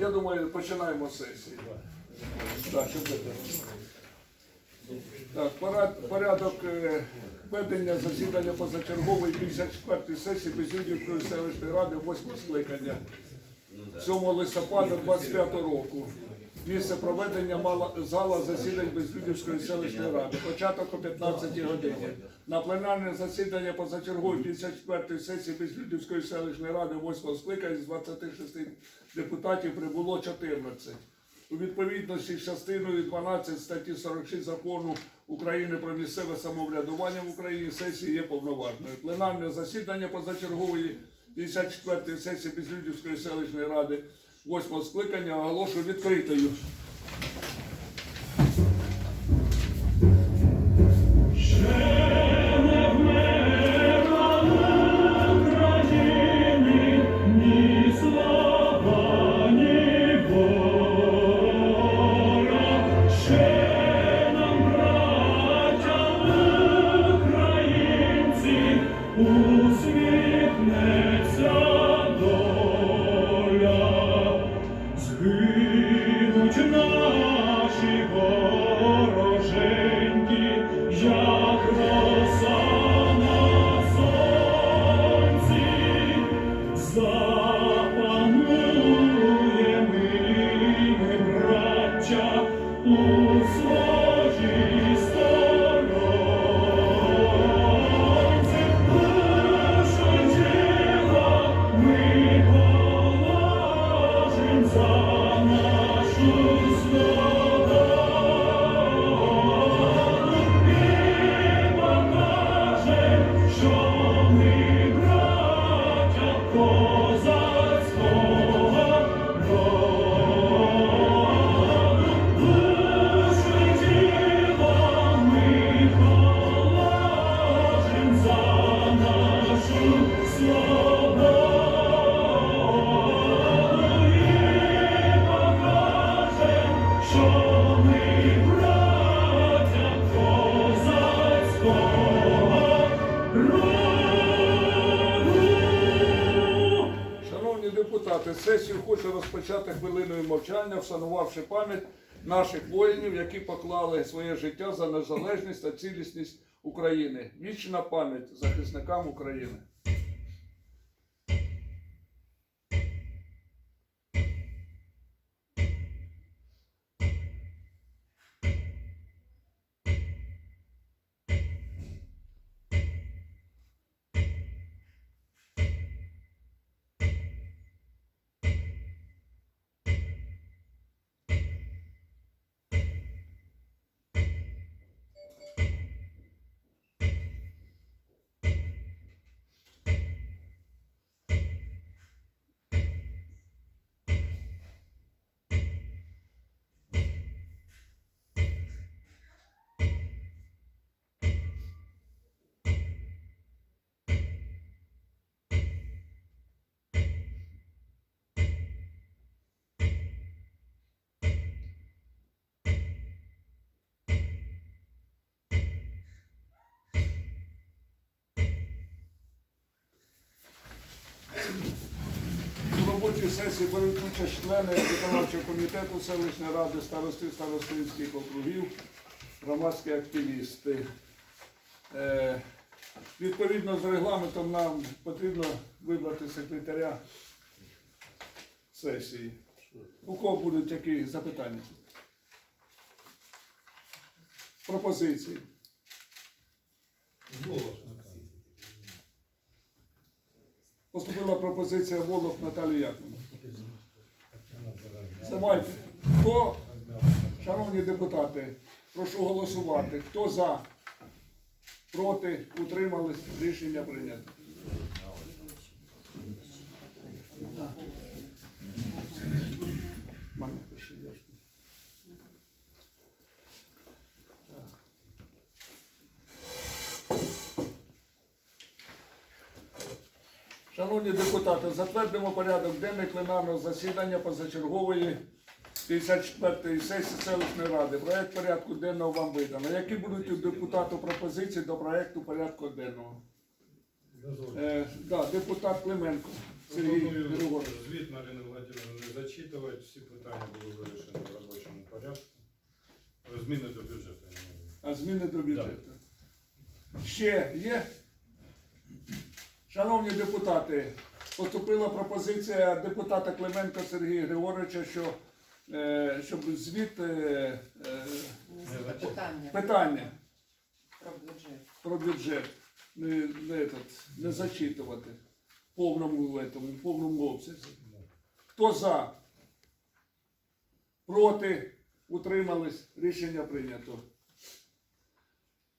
Я думаю, починаємо сесію. Так. Порядок е, ведення засідання позачергової 54 сесії Безюдівської селищної ради 8 скликання 7 листопада 25 року. Місце проведення мала зала засідань Безлюдівської селищної ради. Початок о 15 годині. На пленарне засідання позачергової 54-ї сесії Безлюдівської селищної ради 8 скликання з 26 депутатів прибуло 14. У відповідності з частиною 12 статті 46 закону України про місцеве самоврядування в Україні сесії є повноважною. Пленарне засідання позачергової 54-ї сесії Безлюдівської селищної ради 8 скликання оголошую відкритою. Сесію хочу розпочати хвилиною мовчання, вшанувавши пам'ять наших воїнів, які поклали своє життя за незалежність та цілісність України. Вічна пам'ять захисникам України. Роботі сесії беруть участь члени виконавчого комітету селищної ради, старости старостинських округів, громадські активісти. Е, відповідно з регламентом нам потрібно вибрати секретаря сесії. У кого будуть які запитання? Пропозиції. Поступила пропозиція Волох Наталії Яковлевна. Давайте. Хто, шановні депутати, прошу голосувати. Хто за? Проти? Утримались? Рішення прийнято. Маня, пиши, я ж- Шановні депутати, затвердимо порядок денний пленарного засідання позачергової 54-ї сесії селищної ради. Проект порядку денного вам видано. Які будуть у депутату пропозиції до проекту порядку денного? Е, да, депутат Клименко. Сергій Григорович. звіт Марини Владимировни не зачитувати. Всі питання були вирішені в робочому порядку. Зміни до бюджету. А зміни до бюджету. Ще є? Шановні депутати, поступила пропозиція депутата Клименка Сергія Григоровича, що, е, щоб звіт е, е, Питання питання про бюджет. про бюджет не, не, этот, не зачитувати в повному, этому, в повному обсязі. Хто за? Проти? Утримались? Рішення прийнято.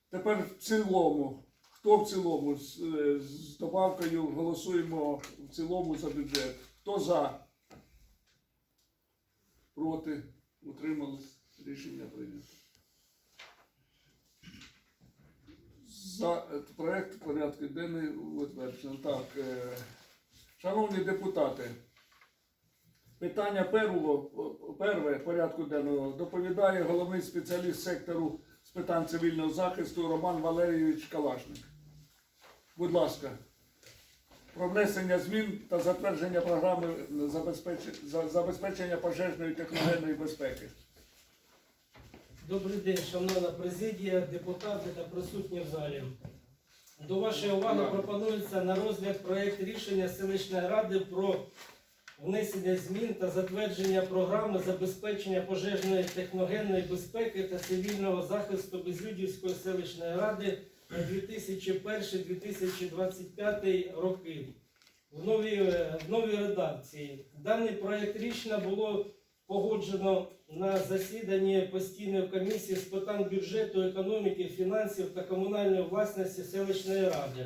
Тепер в цілому. Хто в цілому? З, е, з добавкою голосуємо в цілому за бюджет. Хто за? Проти? Утримались? Рішення прийнято. За е, проект порядку денний утверджено. Так, е, шановні депутати, питання первого, перве порядку денного доповідає головний спеціаліст сектору з питань цивільного захисту Роман Валерійович Калашник. Будь ласка. Про внесення змін та затвердження програми забезпечення пожежної техногенної безпеки. Добрий день, шановна президія, депутати та присутні в залі. До вашої уваги пропонується на розгляд проєкт рішення селищної ради про внесення змін та затвердження програми забезпечення пожежної техногенної безпеки та цивільного захисту Безлюдівської селищної ради 2001-2025 роки. В новій, е, в новій редакції. Даний проєкт рішення було погоджено на засіданні постійної комісії з питань бюджету, економіки, фінансів та комунальної власності селищної ради.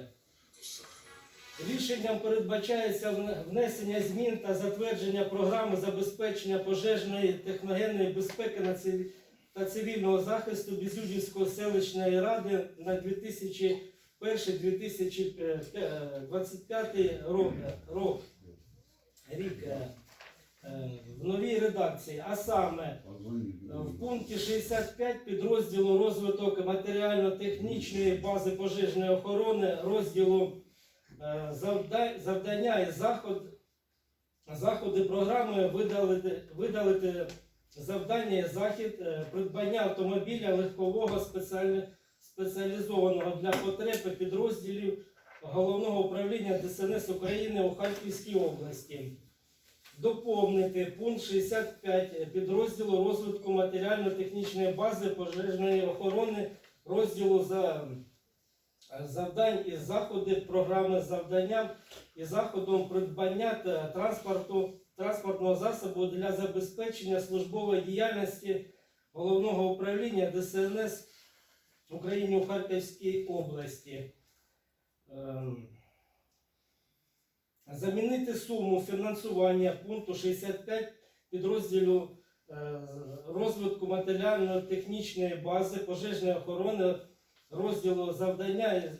Рішенням передбачається внесення змін та затвердження програми забезпечення пожежної техногенної безпеки на циві- та цивільного захисту Безюдівської селищної ради на 2001-2025 рок. рок. Рік. е, е, В новій редакції, а саме в пункті 65 підрозділу розвиток матеріально-технічної бази пожежної охорони, розділу е, завдання і заход, заходи програми видалити, видалити завдання і захід е, придбання автомобіля легкового спеціалі- спеціалізованого для потреби підрозділів Головного управління ДСНС України у Харківській області. Доповнити пункт 65 підрозділу розвитку матеріально-технічної бази пожежної охорони розділу за завдань і заходи програми завданням і заходом придбання та транспорту транспортного засобу для забезпечення службової діяльності головного управління ДСНС України у Харківській області. Ем, Замінити суму фінансування пункту 65 підрозділу е, розвитку матеріально-технічної бази пожежної охорони розділу завдання і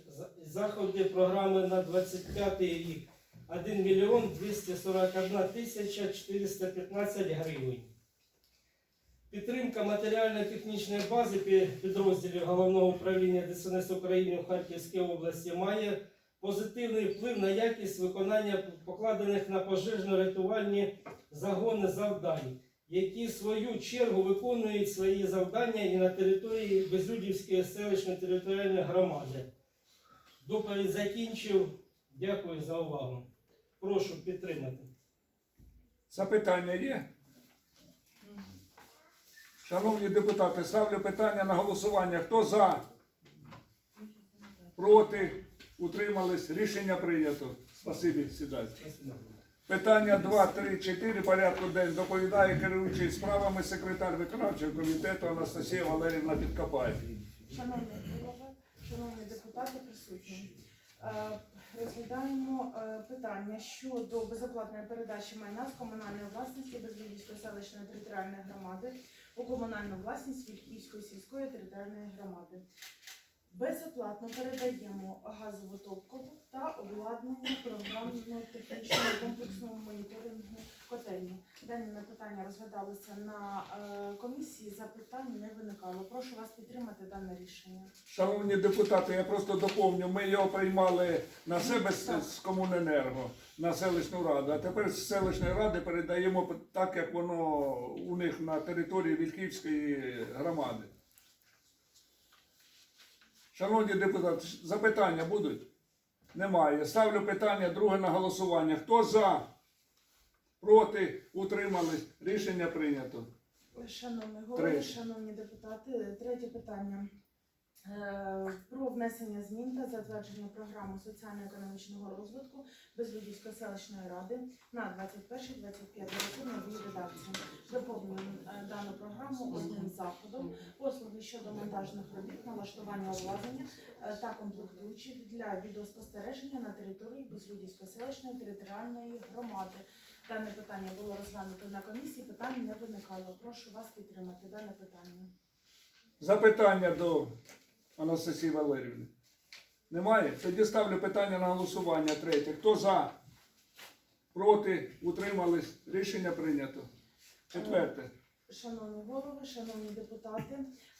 заходи програми на 25 рік 1 мільйон 241 тисяча 415 гривень. Підтримка матеріально-технічної бази підрозділів Головного управління ДСНС України в Харківській області має позитивний вплив на якість виконання покладених на пожежно-рятувальні загони завдань, які в свою чергу виконують свої завдання і на території Безлюдівської селищної територіальної громади. Доповідь закінчив. Дякую за увагу. Прошу підтримати. Запитання є? Шановні депутати, ставлю питання на голосування. Хто за? Проти? Утримались? Рішення прийнято. Спасибі, сідайте. Питання 2, 3, 4 порядку день доповідає керуючий справами секретар виконавчого комітету Анастасія Валерівна Підкопаєв. Шановний голово, шановні депутати присутні, е, розглядаємо е, питання щодо безоплатної передачі майна з комунальної власності Безлюдівської селищної територіальної громади у комунальну власність Вільківської сільської територіальної громади. Безоплатно передаємо газову топку та обладнання програмно-технічного комплексного моніторингу котельні. Дане питання розглядалося на е, комісії, запитань не виникало. Прошу вас підтримати дане рішення. Шановні депутати, я просто доповню, ми його приймали на себе з, з Комуненерго, на селищну раду, а тепер з селищної ради передаємо так, як воно у них на території Вільхівської громади. Шановні депутати, запитання будуть? Немає. Ставлю питання друге на голосування. Хто за? Проти? Утримались? Рішення прийнято. Шановний голови, шановні депутати, третє питання. Е, Про внесення змін та затвердження програми соціально-економічного розвитку Безлюдівської селищної ради на 21-25 роки новій редакції. Доповнюємо е, дану програму одним заходом послуги щодо монтажних робіт, налаштування обладнання е, та комплектуючих для відеоспостереження на території Безлюдівської селищної територіальної громади. Дане питання було розглянуто на комісії, питань не виникало. Прошу вас підтримати дане питання. Запитання до Анастасії Валерівни. Немає? Тоді ставлю питання на голосування третє. Хто за? Проти? Утримались? Рішення прийнято. Четверте. Шановні голови, шановні депутати,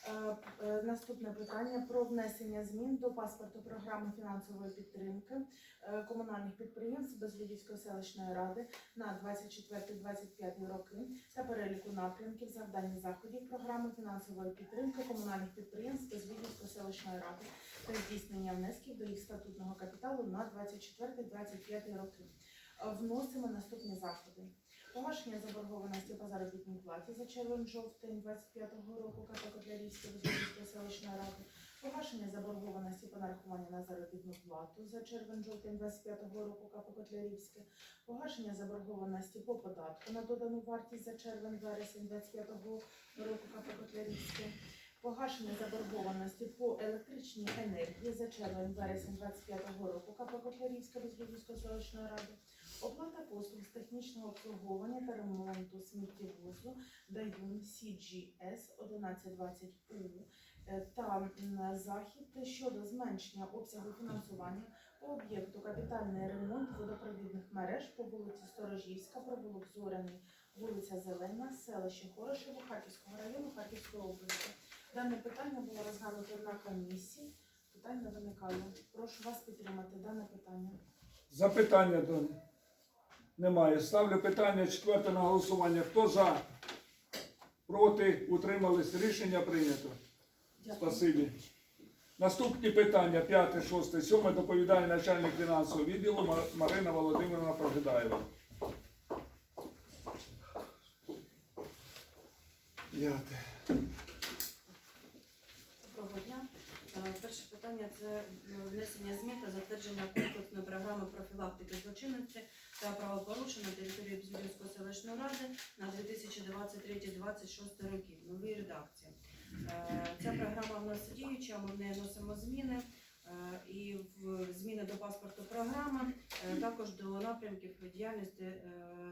е, е, наступне питання про внесення змін до паспорту програми фінансової підтримки е, комунальних підприємств Безлюдівської селищної ради на 24-25 роки та переліку напрямків завдань і заходів програми фінансової підтримки комунальних підприємств Безлюдівської селищної ради та здійснення внесків до їх статутного капіталу на 24-25 роки. Вносимо наступні заходи. Погашення заборгованості по заробітній платі за червень-жовтень 25-го року КП Котлярівської Безлюдівської селищної ради. Погашення заборгованості по нарахуванню на заробітну плату за червень-жовтень 25-го року КП Котлярівське. Погашення заборгованості по податку на додану вартість за червень-вересень 25-го року КП Котлярівське. Погашення заборгованості по електричній енергії за червень-вересень 25-го року КП Котлярівська Безлюдівської селищної ради. Оплата послуг з технічного обслуговування та ремонту сміттєвозу Дайвун CGS 1120U е, та захід щодо зменшення обсягу фінансування по об'єкту капітальний ремонт водопровідних мереж по вулиці Сторожівська, провулок Зоряний, вулиця Зелена, селище Хорошево, Харківського району, Харківської області. Дане питання було розглянуто на комісії. Питань не виникало. Прошу вас підтримати дане питання. Запитання до немає. Ставлю питання четверте на голосування. Хто за? Проти? Утримались? Рішення прийнято. Спасибі. Наступні питання, п'яте, шосте, сьоме, доповідає начальник фінансового відділу Марина Володимирівна Прожидаєва. П'яте. Питання це е, внесення змін та затвердження комплексної програми профілактики злочинності та правопорушень на території Безвірівської селищної ради на 2023-2026 років. Нові редакції. Е, Ця програма в нас діюча, ми в неї вносимо зміни. е, І в зміни до паспорту програми, також до напрямків діяльності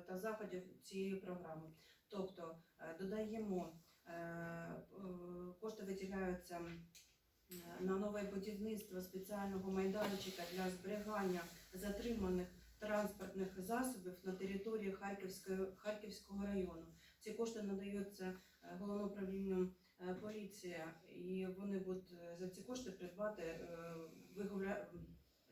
та заходів цієї програми. Тобто додаємо кошти виділяються на нове будівництво спеціального майданчика для зберігання затриманих транспортних засобів на території Харківської, Харківського району. Ці кошти надаються е, головному управлінню е, поліції, і вони будуть е, за ці кошти придбати вигуля...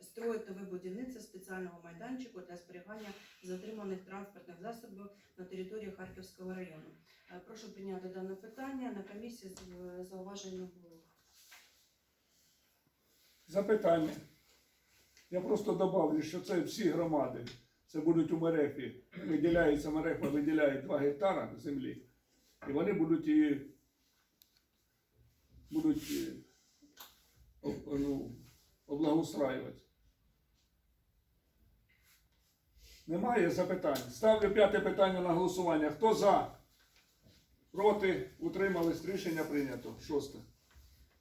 строїти нове будівництво спеціального майданчику для зберігання затриманих транспортних засобів на території Харківського району. Прошу прийняти дане питання. На комісії зауважень не було. Запитання. Я просто добавлю, що це всі громади. Це будуть у Мерефі. Виділяється Мерефа, виділяє 2 гектара землі. І вони будуть її будуть е, ну, облагоустраювати. Немає запитань. Ставлю п'яте питання на голосування. Хто за? Проти? Утримались? Рішення прийнято. Шосте.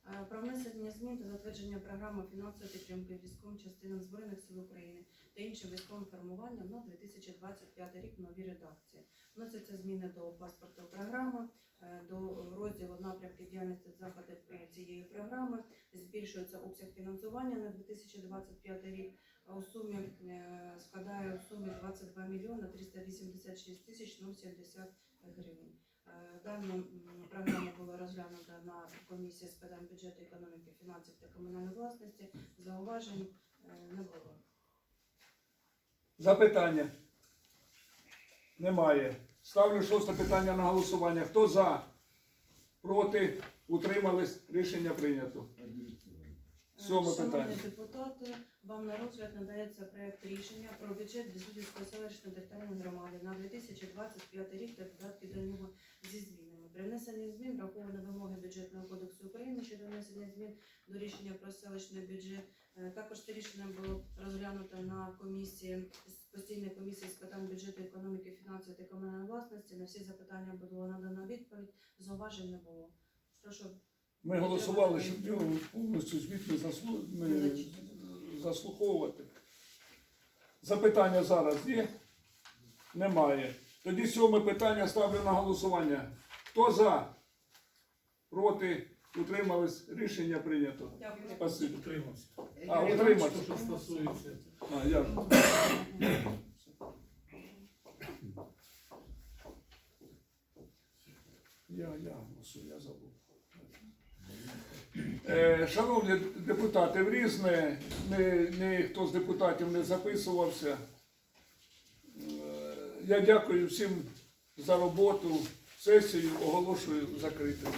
Е, Про внесення змін та затвердження програми фінансової підтримки військовим частинам Збройних сил України та іншим військовим формуванням на 2025 рік в новій редакції. Вносяться зміни до паспорту програми, е, до розділу напрямки діяльності заходів е, цієї програми. Збільшується обсяг фінансування на 2025 рік. У сумі складає у сумі 22 мільйони 386 тисяч 070 гривень. Е, програма була розглянута на комісії з питань бюджету, економіки, фінансів та комунальної власності. Зауважень е, не було. Запитання? Немає. Ставлю шосте питання на голосування. Хто за? Проти? Утримались? Рішення прийнято. Сьоме Шановні депутати, вам на розгляд надається проект рішення про бюджет Безудівської селищної територіальної громади на 2025 рік та додатки до нього зі змінами. При внесенні змін враховано вимоги бюджетного кодексу України щодо внесення змін до рішення про селищний бюджет. Е, Також це рішення було розглянуто на комісії з постійної комісії з питань бюджету, економіки, фінансів та комунальної власності. На всі запитання було надано відповідь. Зауважень не було. Прошу Ми голосували, щоб його повністю заслу- не заслуховувати. Запитання зараз є? Немає. Тоді сьоме питання ставлю на голосування. Хто за? Проти? Утримались? Рішення прийнято. Спасибо. Утримався. А, утримався. Що стосується А, я ж. Я, я, голосую, я забув. Е, Шановні депутати, в різне, ніхто з депутатів не записувався. Е, Я дякую всім за роботу. Сесію оголошую закритою.